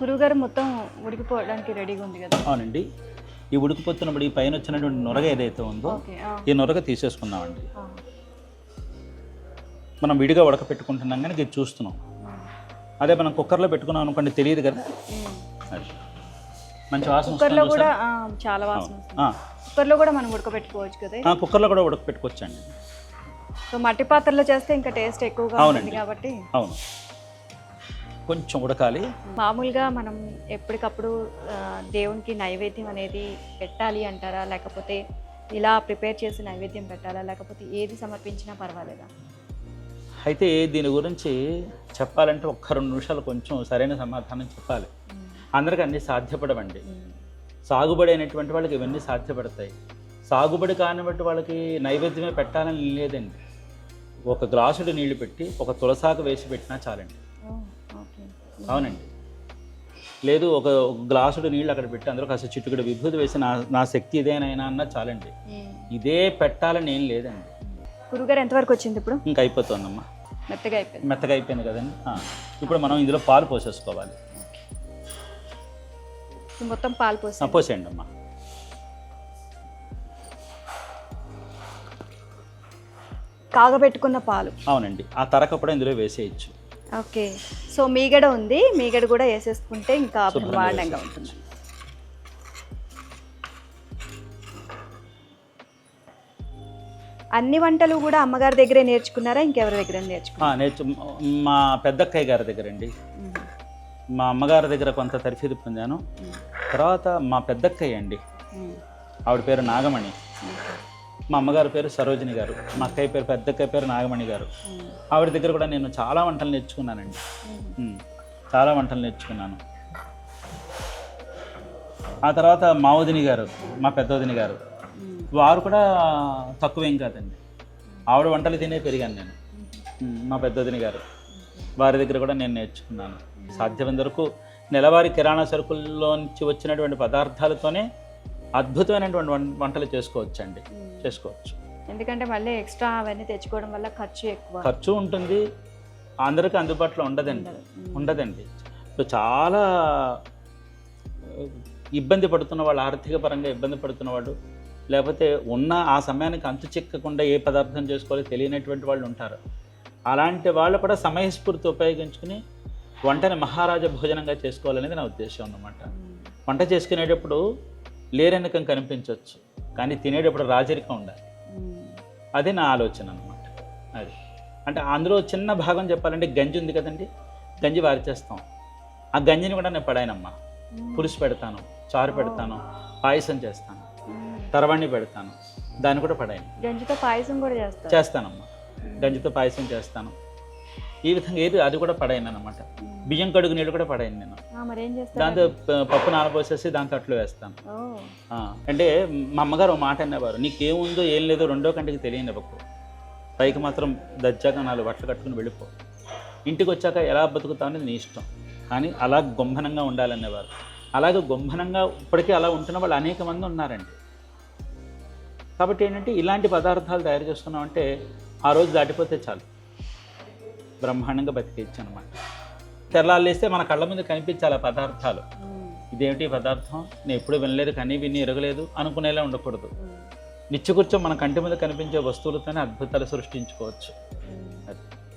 గురువుగారు మొత్తం ఉడికిపోవడానికి రెడీగా ఉంది కదా. అవునండి. ఈ ఉడికిపోతున్నప్పుడు ఈ పైన వచ్చినటువంటి నొరగ ఏదైతే ఉందో ఈ నొరగ తీసేసుకుందామండి మనం విడిగా ఉడకపెట్టుకుంటున్నాం కానీ ఇది చూస్తున్నాం. అదే మనం కుక్కర్లో పెట్టుకున్నాం అనుకోండి తెలియదు కదా. మంచి వాసన కుక్కర్లో కూడా చాలా వాసన కుక్కర్లో కూడా మనం ఉడకబెట్టుకోవచ్చు కదా కుక్కర్లో కూడా ఉడకపెట్టుకోవచ్చండి సో మట్టి పాత్రలో చేస్తే ఇంకా టేస్ట్ ఎక్కువగా ఉంటుంది. కాబట్టి. అవును. కొంచెం ఉడకాలి. మామూలుగా మనం ఎప్పటికప్పుడు దేవునికి నైవేద్యం అనేది పెట్టాలి అంటారా? లేకపోతే ఇలా ప్రిపేర్ చేసి నైవేద్యం పెట్టాలా? లేకపోతే ఏది సమర్పించినా పర్వాలేదా? అయితే దీని గురించి చెప్పాలంటే ఒక్క రెండు నిమిషాలు కొంచెం సరైన సమాధానం చెప్పాలి. అందరికీ అన్నీ సాధ్యపడవండి. సాగుబడి అయినటువంటి వాళ్ళకి ఇవన్నీ సాధ్యపడతాయి. సాగుబడి కానిబట్టి వాళ్ళకి నైవేద్యమే పెట్టాలని లేదండి. ఒక గ్లాసుడు నీళ్ళు పెట్టి ఒక తులసాకు వేసి పెట్టినా చాలండి. అవునండి. లేదు ఒక గ్లాసుడు నీళ్ళు అక్కడ పెట్టి అందులో కాస్త చిట్టుకుడు విభూతి వేసి నా నా శక్తి ఇదేనైనా అన్నా చాలండి. ఇదే పెట్టాలని ఏం లేదండి. గురుగారు ఎంతవరకు వచ్చింది ఇప్పుడు? ఇంకా అయిపోతుందమ్మా. మెత్తగా అయిపోయింది. మెత్తగా అయిపోయింది కదండి. ఇప్పుడు మనం ఇందులో పాలు పోసేసుకోవాలి. మొత్తం పాలు పోసి పోసేయండి అమ్మా. కాగబెట్టుకున్న పాలు. అవునండి. ఆ తరక కూడా ఇందులో వేసేయచ్చు. ఓకే. సో మీగడ ఉంది మీగడ కూడా వేసేసుకుంటే ఇంకా బ్రహ్మాండంగా ఉంటుంది. అన్ని వంటలు కూడా అమ్మగారి దగ్గరే నేర్చుకున్నారా? ఇంకెవరి దగ్గర నేర్చుకున్నారా? నేర్చు మా పెద్దక్కయ్య గారి దగ్గర అండి మా అమ్మగారి దగ్గర కొంత తరఫీదు పొందాను. తర్వాత మా పెద్దక్కయ్య అండి. ఆవిడ పేరు నాగమణి. మా అమ్మగారి పేరు సరోజిని గారు మా అక్కయ్య పేరు పెద్దక్కయ్య పేరు నాగమణి గారు. ఆవిడ దగ్గర కూడా నేను చాలా వంటలు నేర్చుకున్నానండి. చాలా వంటలు నేర్చుకున్నాను. ఆ తర్వాత మా వదిని గారు మా పెద్దోదిని గారు. వారు కూడా తక్కువేం కాదండి. ఆవిడ వంటలు తినే పెరిగాను నేను. మా పెద్దోదిని గారు. వారి దగ్గర కూడా నేను నేర్చుకున్నాను. సాధ్యమైన వరకు నెలవారీ కిరాణా సరుకుల్లోంచి వచ్చినటువంటి పదార్థాలతోనే అద్భుతమైనటువంటి వంటలు చేసుకోవచ్చండి. చేసుకోవచ్చు. ఎందుకంటే మళ్ళీ ఎక్స్ట్రా అవన్నీ తెచ్చుకోవడం వల్ల ఖర్చు ఎక్కువ. ఖర్చు ఉంటుంది. అందరికీ అందుబాటులో ఉండదండి. ఉండదండి. ఇప్పుడు చాలా ఇబ్బంది పడుతున్న వాళ్ళు ఆర్థిక పరంగా ఇబ్బంది పడుతున్న వాళ్ళు లేకపోతే ఉన్న ఆ సమయానికి అంతు చిక్కకుండా ఏ పదార్థం చేసుకోవాలో తెలియనటువంటి వాళ్ళు ఉంటారు. అలాంటి వాళ్ళు కూడా సమయస్ఫూర్తి ఉపయోగించుకుని వంటని మహారాజా భోజనంగా చేసుకోవాలనేది నా ఉద్దేశం అన్నమాట. వంట చేసుకునేటప్పుడు లేరనికం కనిపించవచ్చు కానీ తినేటప్పుడు రాజరికం ఉండాలి. అదే నా ఆలోచన అనమాట అది. అంటే అందులో చిన్న భాగం చెప్పాలంటే గంజి ఉంది కదండి. గంజి వారిచేస్తాం. ఆ గంజిని కూడా నేను పడాయనమ్మా పులుసు పెడతాను చారు పెడతాను పాయసం చేస్తాను తర్వాణి పెడతాను దాన్ని కూడా పడాయను గంజితో పాయసం కూడా చేస్తారు చేస్తానమ్మా. గంజితో పాయసం చేస్తాను. ఈ విధంగా ఏది అది కూడా పడాయను అనమాట బియ్యం కడుగు నీళ్ళు కూడా పడాయను నేను. దాంతో పప్పు నానబోసేసి దాంతో అట్లు వేస్తాను. అంటే మా అమ్మగారు ఒక మాట అనేవారు నీకేముందో ఏం లేదో రెండో కంటికి తెలియనివ్వకు పైకి మాత్రం దజ్జాగా నాలుగు బట్టలు కట్టుకుని వెళ్ళిపో. ఇంటికి వచ్చాక ఎలా బతుకుతావు అనేది నీ ఇష్టం. కానీ అలా గొంభనంగా ఉండాలనేవారు అలాగే గొంభనంగా ఇప్పటికీ అలా ఉంటున్న వాళ్ళు అనేక మంది ఉన్నారండి. కాబట్టి ఏంటంటే ఇలాంటి పదార్థాలు తయారు చేసుకున్నామంటే ఆ రోజు దాటిపోతే చాలు. బ్రహ్మాండంగా బతికేయచ్చు అనమాట తెల్లాలేస్తే మన కళ్ళ ముందు కనిపించాలి పదార్థాలు. ఇదేమిటి పదార్థం? నేను ఎప్పుడు వినలేదు కానీ విని ఎరగలేదు అనుకునేలా ఉండకూడదు. నిత్యకృత్యం మన కంటి మీద కనిపించే వస్తువులతోనే అద్భుతాలు సృష్టించుకోవచ్చు.